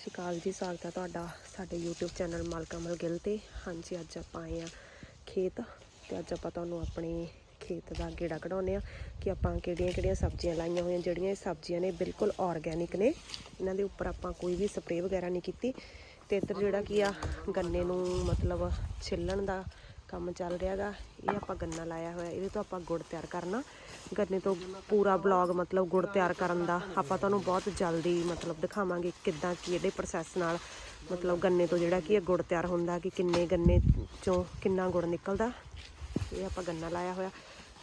ਸਤਿ ਸ਼੍ਰੀ ਅਕਾਲ ਜੀ, ਸਵਾਗਤ ਹੈ ਤੁਹਾਡਾ ਸਾਡੇ YouTube ਚੈਨਲ ਮਲਕਮਲ ਗਿੱਲ ਤੇ। ਹਾਂਜੀ, ਅੱਜ ਆਪਾਂ ਆਏ ਆ ਖੇਤ ਤੇ ਅੱਜ ਆਪਾਂ ਤੁਹਾਨੂੰ ਆਪਣੇ ਖੇਤ ਦਾ ਗੇੜਾ ਕਢਾਉਨੇ ਆ ਕਿ ਆਪਾਂ ਕਿਹੜੀਆਂ ਕਿਹੜੀਆਂ ਸਬਜ਼ੀਆਂ ਲਾਈਆਂ ਹੋਈਆਂ, ਜਿਹੜੀਆਂ ਇਹ ਸਬਜ਼ੀਆਂ ਨੇ ਬਿਲਕੁਲ ਆਰਗੈਨਿਕ ਨੇ। ਇਹਨਾਂ ਦੇ ਉੱਪਰ ਆਪਾਂ ਕੋਈ ਵੀ ਸਪਰੇਅ ਵਗੈਰਾ ਨਹੀਂ ਕੀਤੀ। ਤੇ ਇੱਧਰ ਜਿਹੜਾ ਕੀ ਆ, ਗੰਨੇ ਨੂੰ ਮਤਲਬ ਛਿੱਲਣ ਦਾ ਕੰਮ ਚੱਲ ਰਿਹਾਗਾ ਇਹ ਆਪਾਂ ਗੰਨਾ ਲਾਇਆ ਹੋਇਆ, ਇਹਦੇ ਤੋਂ ਆਪਾਂ ਗੁੜ ਤਿਆਰ ਕਰਨਾ। ਗੰਨੇ ਤੋਂ ਪੂਰਾ ਬਲੌਗ ਮਤਲਬ ਗੁੜ ਤਿਆਰ ਕਰਨ ਦਾ। ਆਪਾਂ ਤੁਹਾਨੂੰ ਬਹੁਤ ਜਲਦੀ ਮਤਲਬ ਦਿਖਾਵਾਂਗੇ ਕਿੱਦਾਂ ਕੀ ਇਹਦੇ ਪ੍ਰੋਸੈਸ ਨਾਲ ਮਤਲਬ ਗੰਨੇ ਤੋਂ ਜਿਹੜਾ ਕੀ ਹੈ ਗੁੜ ਤਿਆਰ ਹੁੰਦਾ, ਕਿ ਕਿੰਨੇ ਗੰਨੇ ਚੋਂ ਕਿੰਨਾ ਗੁੜ ਨਿਕਲਦਾ। ਇਹ ਆਪਾਂ ਗੰਨਾ ਲਾਇਆ ਹੋਇਆ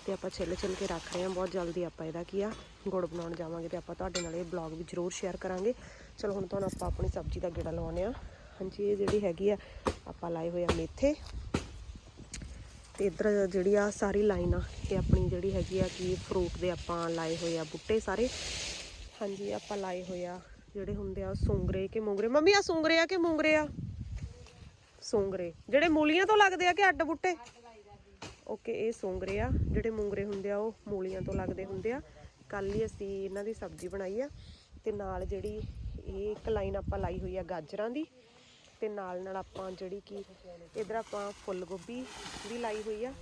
ਤੇ ਆਪਾਂ ਛਿੱਲ ਛਿੱਲ ਕੇ ਰੱਖ ਰਹੇ ਹਾਂ। ਬਹੁਤ ਜਲਦੀ ਆਪਾਂ ਇਹਦਾ ਕੀ ਆ, ਗੁੜ ਬਣਾਉਣ ਜਾਵਾਂਗੇ ਤੇ ਆਪਾਂ ਤੁਹਾਡੇ ਨਾਲ ਇਹ ਬਲੌਗ ਵੀ ਜ਼ਰੂਰ ਸ਼ੇਅਰ ਕਰਾਂਗੇ। ਚਲੋ ਹੁਣ ਤੁਹਾਨੂੰ ਆਪਾਂ ਆਪਣੀ ਸਬਜ਼ੀ ਦਾ ਗੇੜਾ ਲਵਾਉਂਦੇ ਆ ਹਾਂਜੀ, ਇਹ ਜਿਹੜੀ ਹੈਗੀ ਆ, ਆਪਾਂ ਲਾਏ ਹੋਏ ਆ ਮੇਥੇ। ਤੇ ਇੱਧਰ ਜਿਹੜੀ ਆ ਸਾਰੀ ਲਾਈਨ ਆ, ਇਹ ਆਪਣੀ ਜਿਹੜੀ ਹੈਗੀ ਆ ਕਿ ਫਰੂਟ ਦੇ ਆਪਾਂ ਲਾਏ ਹੋਏ ਆ ਬੁੱਟੇ ਸਾਰੇ। ਹਾਂਜੀ, ਆਪਾਂ ਲਾਏ ਹੋਏ ਆ ਜਿਹੜੇ ਹੁੰਦੇ ਆ ਸੁੰਗਰੇ ਕਿ ਮੂੰਗਰੇ। ਮੰਮੀ ਆ ਸੁੰਗਰੇ ਆ ਕਿ ਮੂੰਗਰੇ ਆ? ਸੁੰਗਰੇ। ਜਿਹੜੇ ਮੂਲੀਆਂ ਤੋਂ ਲੱਗਦੇ ਆ ਕਿ ਅੱਡ ਬੁੱਟੇ? ਓਕੇ ਇਹ ਸੁੰਗਰੇ ਆ। ਜਿਹੜੇ ਮੂੰਗਰੇ ਹੁੰਦੇ ਆ, ਉਹ ਮੂਲੀਆਂ ਤੋਂ ਲੱਗਦੇ ਹੁੰਦੇ ਆ। ਕੱਲ ਹੀ ਅਸੀਂ ਇਹਨਾਂ ਦੀ ਸਬਜ਼ੀ ਬਣਾਈ ਆ ਤੇ ਨਾਲ ਜਿਹੜੀ ਇਹ ਇੱਕ ਲਾਈਨ ਆਪਾਂ ਲਾਈ ਹੋਈ ਆ ਗਾਜਰਾਂ ਦੀ। ਤੇ ਨਾਲ ਨਾਲ ਆਪਾਂ ਜਿਹੜੀ ਕਿ ਇਧਰ ਆਪਾਂ ਫੁੱਲ ਗੋਭੀ ਵੀ ਲਾਈ ਹੋਈ ਆ।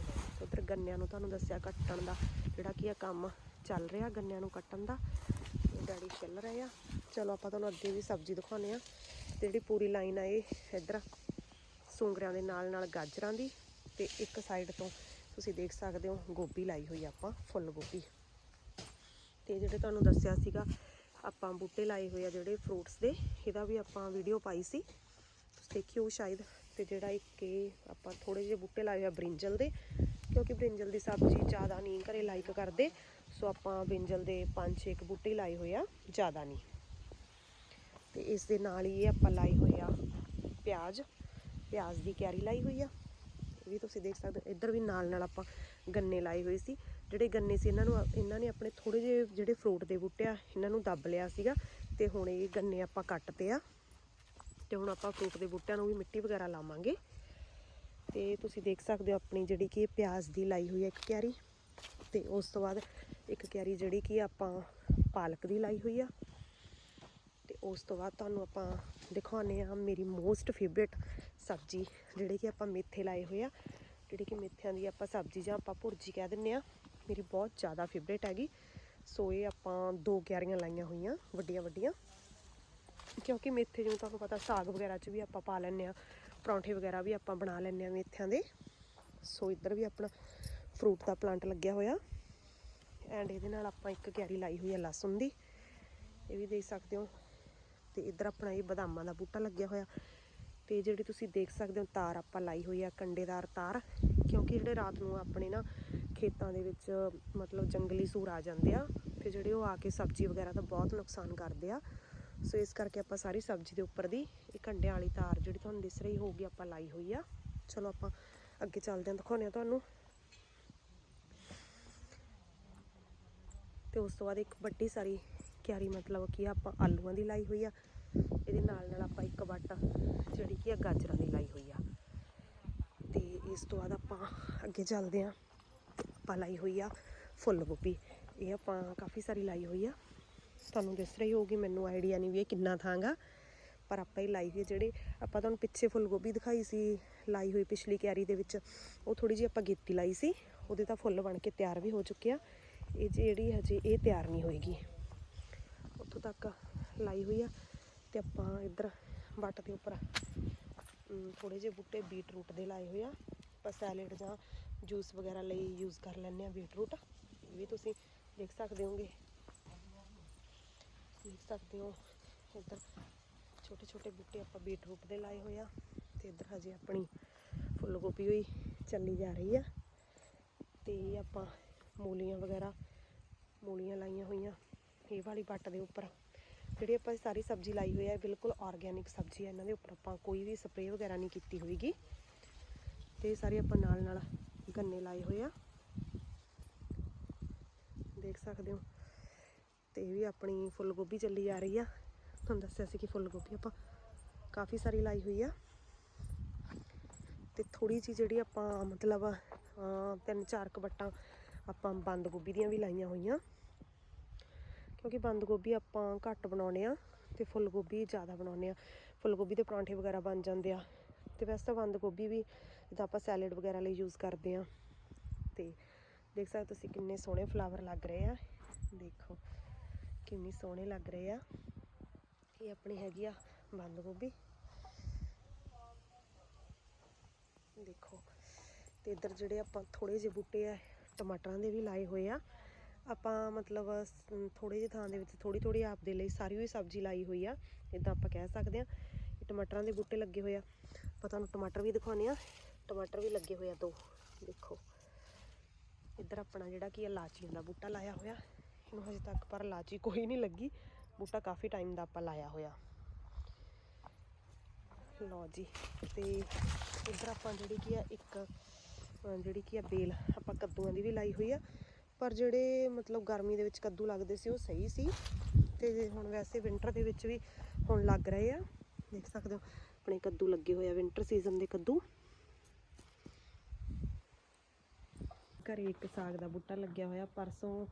ਉਧਰ ਗੰਨਿਆਂ ਨੂੰ ਤੁਹਾਨੂੰ ਦੱਸਿਆ ਕੱਟਣ ਦਾ, ਜਿਹੜਾ ਕੀ ਆ ਕੰਮ ਚੱਲ ਰਿਹਾ ਗੰਨਿਆਂ ਨੂੰ ਕੱਟਣ ਦਾ। ਡੈਡੀ ਛਿੱਲ ਰਹੇ ਆ। ਚਲੋ ਆਪਾਂ ਤੁਹਾਨੂੰ ਅੱਗੇ ਵੀ ਸਬਜ਼ੀ ਦਿਖਾਉਂਦੇ ਆ। ਤੇ ਜਿਹੜੀ ਪੂਰੀ ਲਾਈਨ ਆ ਇਹ ਇਧਰ ਸੁੰਗਰਿਆਂ ਦੇ ਨਾਲ ਨਾਲ ਗਾਜਰਾਂ ਦੀ। ਤੇ ਇੱਕ ਸਾਈਡ ਤੋਂ ਤੁਸੀਂ ਦੇਖ ਸਕਦੇ ਹੋ ਗੋਭੀ ਲਾਈ ਹੋਈ ਆਪਾਂ, ਫੁੱਲ ਗੋਭੀ। ਤੇ ਜਿਹੜੇ ਤੁਹਾਨੂੰ ਦੱਸਿਆ ਸੀਗਾ, ਆਪਾਂ ਬੂਟੇ ਲਾਏ ਹੋਏ ਆ ਜਿਹੜੇ ਫਰੂਟਸ ਦੇ, ਇਹਦਾ ਵੀ ਆਪਾਂ ਵੀਡੀਓ ਪਾਈ ਸੀ। ਦੇਖਿਓ ਸ਼ਾਇਦ, ਤੇ ਜਿਹੜਾ ਇੱਕ ਇਹ ਆਪਾਂ ਥੋੜੇ ਜਿਹੇ ਬੂਟੇ ਲਾਏ ਹੋਏ ਆ ਬ੍ਰਿੰਜਲ ਦੇ, ਕਿਉਂਕਿ ਬ੍ਰਿੰਜਲ ਦੀ ਸਬਜ਼ੀ ਜ਼ਿਆਦਾ ਨਹੀਂ ਘਰੇ ਲਾਈਕ ਕਰਦੇ, ਸੋ ਆਪਾਂ ਬ੍ਰਿੰਜਲ ਦੇ 5-6 ਬੂਟੇ ਲਾਏ ਹੋਏ ਆ, ਜ਼ਿਆਦਾ ਨਹੀਂ। ਤੇ ਇਸ ਦੇ ਨਾਲ ਹੀ ਇਹ ਆਪਾਂ ਲਾਏ ਹੋਏ ਆ ਪਿਆਜ਼ ਪਿਆਜ਼ ਦੀ ਕਿਆਰੀ ਲਾਈ ਹੋਈ ਆ। ਇਹ ਵੀ ਤੁਸੀਂ ਦੇਖ ਸਕਦੇ ਹੋ, ਇੱਧਰ ਵੀ ਨਾਲ ਨਾਲ ਆਪਾਂ ਗੰਨੇ ਲਾਏ ਹੋਏ ਸੀ। ਜਿਹੜੇ ਗੰਨੇ ਸੀ, ਇਹਨਾਂ ਨੂੰ ਇਹਨਾਂ ਨੇ ਆਪਣੇ ਥੋੜੇ ਜਿਹੇ ਜਿਹੜੇ ਫਰੂਟ ਦੇ ਬੂਟੇ ਆ, ਇਹਨਾਂ ਨੂੰ ਦੱਬ ਲਿਆ ਸੀਗਾ, ਤੇ ਹੁਣ ਇਹ ਗੰਨੇ ਆਪਾਂ ਕੱਟਤੇ ਆ। ਤੇ ਹੁਣ ਆਪਾਂ ਫਰੂਟ ਦੇ ਬੂਟਿਆਂ ਨੂੰ ਵੀ ਮਿੱਟੀ ਵਗੈਰਾ ਲਾਵਾਂਗੇ। ਤੇ ਤੁਸੀਂ ਦੇਖ ਸਕਦੇ ਹੋ ਆਪਣੀ ਜਿਹੜੀ ਕਿ ਪਿਆਜ਼ ਦੀ ਲਾਈ ਹੋਈ ਹੈ ਇੱਕ ਕਿਆਰੀ ਤੇ ਉਸ ਤੋਂ ਬਾਅਦ ਇੱਕ ਕਿਆਰੀ ਜਿਹੜੀ ਕਿ ਆਪਾਂ ਪਾਲਕ ਦੀ ਲਾਈ ਹੋਈ ਆ। ਤੇ ਉਸ ਤੋਂ ਬਾਅਦ ਤੁਹਾਨੂੰ ਆਪਾਂ ਦਿਖਾਉਨੇ ਆ ਮੇਰੀ ਮੋਸਟ ਫੇਵਰੇਟ ਸਬਜ਼ੀ ਜਿਹੜੀ ਕਿ ਆਪਾਂ ਮੇਥੇ ਲਾਏ ਹੋਏ ਆ। ਜਿਹੜੀ ਕਿ ਮੇਥਿਆਂ ਦੀ ਆਪਾਂ ਸਬਜ਼ੀ ਜਾਂ ਆਪਾਂ ਭੁਰਜੀ ਕਹਿ ਦਿੰਨੇ ਆ ਮੇਰੀ ਬਹੁਤ ਜ਼ਿਆਦਾ ਫੇਵਰੇਟ ਹੈਗੀ। ਸੋ ਇਹ ਆਪਾਂ ਦੋ ਕਿਆਰੀਆਂ ਲਾਈਆਂ ਹੋਈਆਂ ਵੱਡੀਆਂ ਵੱਡੀਆਂ ਕਿਉਂਕਿ ਮੇਥੇ ਜਿਵੇਂ ਤੁਹਾਨੂੰ ਪਤਾ ਸਾਗ ਵਗੈਰਾ 'ਚ ਵੀ ਆਪਾਂ ਪਾ ਲੈਂਦੇ ਆ ਪਰੌਂਠੇ ਵਗੈਰਾ ਵੀ ਆਪਾਂ ਬਣਾ ਲੈਂਦੇ ਆ ਮੇਥਿਆਂ ਦੇ। ਸੋ ਇੱਧਰ ਵੀ ਆਪਣਾ ਫਰੂਟ ਦਾ ਪਲਾਂਟ ਲੱਗਿਆ ਹੋਇਆ। ਐਂਡ ਇਹਦੇ ਨਾਲ ਆਪਾਂ ਇੱਕ ਕਿਆਰੀ ਲਾਈ ਹੋਈ ਹੈ ਲਸਣ ਦੀ। ਇਹ ਵੀ ਦੇਖ ਸਕਦੇ ਹੋ। ਤੇ ਇੱਧਰ ਆਪਣਾ ਇਹ ਬਦਾਮਾਂ ਦਾ ਬੂਟਾ ਲੱਗਿਆ ਹੋਇਆ। ਤੇ ਜਿਹੜੀ ਤੁਸੀਂ ਦੇਖ ਸਕਦੇ ਹੋ, ਤਾਰ ਆਪਾਂ ਲਾਈ ਹੋਈ ਆ ਕੰਡੇਦਾਰ ਤਾਰ। ਕਿਉਂਕਿ ਜਿਹੜੇ ਰਾਤ ਨੂੰ ਆਪਣੇ ਨਾ ਖੇਤਾਂ ਦੇ ਵਿੱਚ ਮਤਲਬ ਜੰਗਲੀ ਸੂਰ ਆ ਜਾਂਦੇ ਆ, ਤੇ ਜਿਹੜੇ ਉਹ ਆ ਕੇ ਸਬਜ਼ੀ ਵਗੈਰਾ ਦਾ ਬਹੁਤ ਨੁਕਸਾਨ ਕਰਦੇ ਆ। ਸੋ ਇਸ ਕਰਕੇ ਆਪਾਂ ਸਾਰੀ ਸਬਜ਼ੀ ਦੇ ਉੱਪਰ ਦੀ ਇਹ ਕੰਡਿਆਂ ਵਾਲੀ ਤਾਰ ਜਿਹੜੀ ਤੁਹਾਨੂੰ ਦਿਸ ਰਹੀ ਹੋਊਗੀ ਆਪਾਂ ਲਾਈ ਹੋਈ ਆ। ਚਲੋ ਆਪਾਂ ਅੱਗੇ ਚੱਲਦੇ ਹਾਂ, ਦਿਖਾਉਂਦੇ ਆ ਤੁਹਾਨੂੰ। ਤੇ ਉਸ ਤੋਂ ਬਾਅਦ ਇੱਕ ਵੱਡੀ ਸਾਰੀ ਕਿਆਰੀ ਮਤਲਬ ਕਿ ਆਪਾਂ ਆਲੂਆਂ ਦੀ ਲਾਈ ਹੋਈ ਆ। ਇਹਦੇ ਨਾਲ ਨਾਲ ਆਪਾਂ ਇੱਕ ਵੱਟ ਜਿਹੜੀ ਕੀ ਆ ਗਾਜਰਾਂ ਦੀ ਲਾਈ ਹੋਈ ਆ। ਤੇ ਇਸ ਤੋਂ ਬਾਅਦ ਆਪਾਂ ਅੱਗੇ ਚੱਲਦੇ ਆ ਆਪਾਂ ਲਾਈ ਹੋਈ ਆ ਫੁੱਲ ਗੋਭੀ। ਇਹ ਆਪਾਂ ਕਾਫੀ ਸਾਰੀ ਲਾਈ ਹੋਈ ਆ। ਤੁਹਾਨੂੰ ਦਿਸ ਰਹੀ ਹੋਊਗੀ, ਮੈਨੂੰ ਆਈਡੀਆ ਨਹੀਂ ਵੀ ਇਹ ਕਿੰਨਾ ਥਾਂਗਾ। ਪਰ ਆਪਾਂ ਹੀ ਲਾਈ ਹੋਈ ਜਿਹੜੇ, ਆਪਾਂ ਤੁਹਾਨੂੰ ਪਿੱਛੇ ਫੁੱਲ ਗੋਭੀ ਦਿਖਾਈ ਸੀ, ਲਾਈ ਹੋਈ ਪਿਛਲੀ ਕਿਆਰੀ ਦੇ ਵਿੱਚ, ਉਹ ਥੋੜੀ ਜਿਹੀ ਆਪਾਂ ਗੇਤੀ ਲਾਈ ਸੀ। ਉਹਦੇ ਤਾਂ ਫੁੱਲ ਬਣ ਕੇ ਤਿਆਰ ਵੀ ਹੋ ਚੁੱਕੇ ਆ। ਇਹ ਜਿਹੜੀ ਹਜੇ ਇਹ ਤਿਆਰ ਨਹੀਂ ਹੋਏਗੀ। ਉੱਥੋਂ ਤੱਕ ਲਾਈ ਹੋਈ ਆ ਤੇ ਆਪਾਂ ਇੱਧਰ ਵੱਟ ਦੇ ਉੱਪਰ ਥੋੜੇ ਜਿਹੇ ਬੂਟੇ ਬੀਟਰੂਟ ਦੇ ਲਾਏ ਹੋਏ ਆ। ਆਪਾਂ ਸੈਲਡ ਜਾਂ ਜੂਸ ਵਗੈਰਾ ਲਈ ਯੂਜ਼ ਕਰ ਲੈਂਦੇ ਆ ਬੀਟਰੂਟ। ਇਹ ਵੀ ਤੁਸੀਂ ਦੇਖ ਸਕਦੇ ਹੋਗੇ। ਦੇਖ ਸਕਦੇ ਹੋ। ਇੱਧਰ ਛੋਟੇ ਛੋਟੇ ਬੂਟੇ ਆਪਾਂ ਬੀਟਰੂਟ ਦੇ ਲਾਏ ਹੋਏ ਆ ਤੇ ਇੱਧਰ ਹਜੇ ਆਪਣੀ ਫੁੱਲ ਗੋਭੀ ਹੋਈ ਚੱਲੀ ਜਾ ਰਹੀ ਆ। ਤੇ ਇਹ ਆਪਾਂ ਮੂਲੀਆਂ ਵਗੈਰਾ ਮੂਲੀਆਂ ਲਾਈਆਂ ਹੋਈਆਂ ਇਹ ਵਾਲੀ ਪੱਟ ਦੇ ਉੱਪਰ। ਜਿਹੜੀ ਆਪਾਂ ਸਾਰੀ ਸਬਜ਼ੀ ਲਾਈ ਹੋਈ ਹੈ ਬਿਲਕੁਲ ਆਰਗੈਨਿਕ ਸਬਜ਼ੀ ਹੈ ਇਹਨਾਂ ਦੇ ਉੱਪਰ ਆਪਾਂ ਕੋਈ ਵੀ ਸਪਰੇਅ ਵਗੈਰਾ ਨਹੀਂ ਕੀਤੀ ਹੋਈਗੀ ਤੇ ਇਹ ਸਾਰੀ ਆਪਾਂ ਨਾਲ ਨਾਲ ਗੰਨੇ ਲਾਏ ਹੋਏ ਆ। ਦੇਖ ਸਕਦੇ ਹੋ। ਤੇ ਇਹ ਵੀ ਆਪਣੀ ਫੁੱਲ ਗੋਭੀ ਚੱਲੀ ਜਾ ਰਹੀ ਆ। ਤੁਹਾਨੂੰ ਦੱਸਿਆ ਸੀ ਕਿ ਫੁੱਲ ਗੋਭੀ ਆਪਾਂ ਕਾਫੀ ਸਾਰੀ ਲਾਈ ਹੋਈ ਆ। ਤੇ ਥੋੜੀ ਜਿਹੀ ਜਿਹੜੀ ਆਪਾਂ ਮਤਲਬ ਤਿੰਨ ਚਾਰ ਕਬੱਟਾਂ ਆਪਾਂ ਬੰਦ ਗੋਭੀ ਦੀਆਂ ਵੀ ਲਾਈਆਂ ਹੋਈਆਂ। ਕਿਉਂਕਿ ਬੰਦ ਗੋਭੀ ਆਪਾਂ ਘੱਟ ਬਣਾਉਣੇ ਆ ਤੇ ਫੁੱਲ ਗੋਭੀ ਜ਼ਿਆਦਾ ਬਣਾਉਂਦੇ ਆ। ਫੁੱਲ ਗੋਭੀ ਦੇ ਪਰੌਂਠੇ ਵਗੈਰਾ ਬਣ ਜਾਂਦੇ ਆ। ਤੇ ਵੈਸੇ ਤਾਂ ਬੰਦ ਗੋਭੀ ਵੀ ਜਿੱਦਾਂ ਆਪਾਂ ਸੈਲਡ ਵਗੈਰਾ ਲਈ ਯੂਜ਼ ਕਰਦੇ ਆ। ਤੇ ਦੇਖ ਸਕਦੇ ਤੁਸੀਂ ਕਿੰਨੇ ਸੋਹਣੇ ਫਲਾਵਰ ਲੱਗ ਰਹੇ ਆ। ਦੇਖੋ। ਕਿੰਨੀ ਸੋਹਣੇ ਲੱਗ ਰਹੇ ਆ। ਇਹ ਆਪਣੀ ਹੈਗੀ ਆ ਬੰਦ ਗੋਭੀ। ਦੇਖੋ, ਤੇ ਇੱਧਰ ਜਿਹੜੇ ਆਪਾਂ ਥੋੜੇ ਜਿਹੇ ਬੂਟੇ ਆ, ਟਮਾਟਰਾਂ ਦੇ ਵੀ ਲਾਏ ਹੋਏ ਆ। ਆਪਾਂ ਮਤਲਬ ਥੋੜੇ ਜਿਹੇ ਥਾਂ ਦੇ ਵਿੱਚ ਥੋੜੀ ਥੋੜੀ ਆਪਦੇ ਲਈ ਸਾਰੀ ਹੋਈ ਸਬਜ਼ੀ ਲਾਈ ਹੋਈ ਆ। ਇਦਾਂ ਆਪਾਂ ਕਹਿ ਸਕਦੇ ਆ ਇਹ ਟਮਾਟਰਾਂ ਦੇ ਬੂਟੇ ਲੱਗੇ ਹੋਏ ਆ। ਆਪਾਂ ਤੁਹਾਨੂੰ ਟਮਾਟਰ ਵੀ ਦਿਖਾਉਂਦੇ ਆ। ਟਮਾਟਰ ਵੀ ਲੱਗੇ ਹੋਏ ਆ ਦੋ। ਦੇਖੋ, ਇੱਧਰ ਆਪਣਾ ਜਿਹੜਾ ਕੀ ਆ ਲਾਚੀਆਂ ਦਾ ਬੂਟਾ ਲਾਇਆ ਹੋਇਆ। ਇਹਨੂੰ ਹਜੇ ਤੱਕ ਪਰ ਲਾਚੀ ਕੋਈ ਨਹੀਂ ਲੱਗੀ। ਬੂਟਾ ਕਾਫੀ ਟਾਈਮ ਦਾ ਆਪਾਂ ਲਾਇਆ ਹੋਇਆ। ਲਓ ਜੀ, ਤੇ ਇੱਧਰ ਆਪਾਂ ਜਿਹੜੀ ਕੀ ਆ, ਇੱਕ ਜਿਹੜੀ ਕੀ ਆ ਬੇਲ, ਆਪਾਂ ਕੱਦੂਆਂ ਦੀ ਵੀ ਲਾਈ ਹੋਈ ਆ। ਪਰ ਜਿਹੜੇ ਮਤਲਬ ਗਰਮੀ ਦੇ ਵਿੱਚ ਕੱਦੂ ਲੱਗਦੇ ਸੀ, ਉਹ ਸਹੀ ਸੀ। ਤੇ ਹੁਣ ਵੈਸੇ ਵਿੰਟਰ ਦੇ ਵਿੱਚ ਵੀ ਹੁਣ ਲੱਗ ਰਹੇ ਆ। ਦੇਖ ਸਕਦੇ ਹੋ, ਆਪਣੇ ਕੱਦੂ ਲੱਗੇ ਹੋਏ ਆ ਵਿੰਟਰ ਸੀਜ਼ਨ ਦੇ ਕੱਦੂ। ਘਰੇ ਇੱਕ ਸਾਗ ਦਾ ਬੂਟਾ ਲੱਗਿਆ ਹੋਇਆ, ਪਰਸੋਂ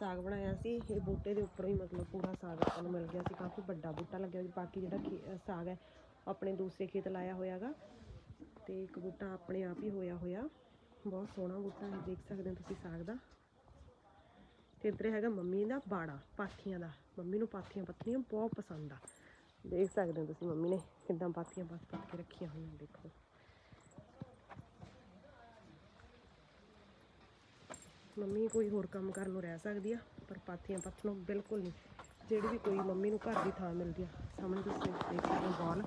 ਸਾਗ ਬਣਾਇਆ ਸੀ, ਇਹ ਬੂਟੇ ਦੇ ਉੱਪਰ ਹੀ ਮਤਲਬ ਪੂਰਾ ਸਾਗ ਆਪਾਂ ਨੂੰ ਮਿਲ ਗਿਆ ਸੀ, ਕਾਫੀ ਵੱਡਾ ਬੂਟਾ ਲੱਗਿਆ ਹੋਇਆ ਬਾਕੀ ਜਿਹੜਾ ਖੇ- ਸਾਗ ਹੈ, ਉਹ ਆਪਣੇ ਦੂਸਰੇ ਖੇਤ ਲਾਇਆ ਹੋਇਆਗਾ ਤੇ ਇੱਕ ਬੂਟਾ ਆਪਣੇ ਆਪ ਹੀ ਹੋਇਆ ਹੋਇਆ। ਬਹੁਤ ਸੋਹਣਾ ਬੂਟਾ ਹੈ, ਦੇਖ ਸਕਦੇ ਹੋ ਤੁਸੀਂ ਸਾਗ ਦਾ। ਤੇ ਇੱਧਰ ਹੈਗਾ ਮੰਮੀ ਦਾ ਬਾੜਾ, ਪਾਥੀਆਂ ਦਾ। ਮੰਮੀ ਨੂੰ ਪਾਥੀਆਂ ਪੱਥਣੀਆਂ ਬਹੁਤ ਪਸੰਦ ਆ। ਦੇਖ ਸਕਦੇ ਹੋ ਤੁਸੀਂ ਮੰਮੀ ਨੇ ਕਿੱਦਾਂ ਪਾਥੀਆਂ ਪੱਥ ਪੱਥ ਕੇ ਰੱਖੀਆਂ ਹੋਈਆਂ, ਦੇਖੋ। ਮੰਮੀ ਕੋਈ ਹੋਰ ਕੰਮ ਕਰਨ ਨੂੰ ਰਹਿ ਸਕਦੀ ਆ, ਪਰ ਪਾਥੀਆਂ ਪੱਥਣੋਂ ਬਿਲਕੁਲ ਨਹੀਂ। ਜਿਹੜੀ ਵੀ ਕੋਈ ਮੰਮੀ ਨੂੰ ਘਰ ਦੀ ਥਾਂ ਮਿਲਦੀ ਆ, ਸਾਹਮਣੇ ਤੁਸੀਂ ਦੇਖ ਸਕਦੇ ਹੋ ਬਾਲ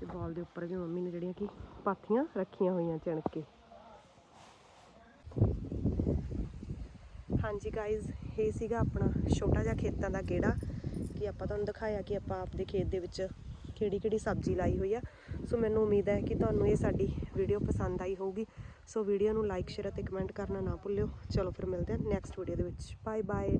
ਤੇ ਬਾਲ ਦੇ ਉੱਪਰ ਵੀ ਮੰਮੀ ਨੇ ਜਿਹੜੀਆਂ ਕਿ ਪਾਥੀਆਂ ਰੱਖੀਆਂ ਹੋਈਆਂ ਚਿਣ ਕੇ ਹਾਂਜੀ ਗਾਇਜ਼ ਇਹ ਸੀਗਾ ਆਪਣਾ ਛੋਟਾ ਜਿਹਾ ਖੇਤਾਂ ਦਾ ਕਿਹੜਾ ਕਿ ਆਪਾਂ ਤੁਹਾਨੂੰ ਦਿਖਾਇਆ ਕਿ ਆਪਾਂ ਆਪਦੇ ਖੇਤ ਦੇ ਵਿੱਚ ਕਿਹੜੀ ਕਿਹੜੀ ਸਬਜ਼ੀ ਲਾਈ ਹੋਈ ਆ। ਸੋ ਮੈਨੂੰ ਉਮੀਦ ਹੈ ਕਿ ਤੁਹਾਨੂੰ ਇਹ ਸਾਡੀ ਵੀਡੀਓ ਪਸੰਦ ਆਈ ਹੋਊਗੀ। ਸੋ ਵੀਡੀਓ ਨੂੰ ਲਾਈਕ, ਸ਼ੇਅਰ ਅਤੇ ਕਮੈਂਟ ਕਰਨਾ ਨਾ ਭੁੱਲਿਓ। ਚਲੋ ਫਿਰ ਮਿਲਦੇ ਹਾਂ ਨੈਕਸਟ ਵੀਡੀਓ ਦੇ ਵਿੱਚ। Bye bye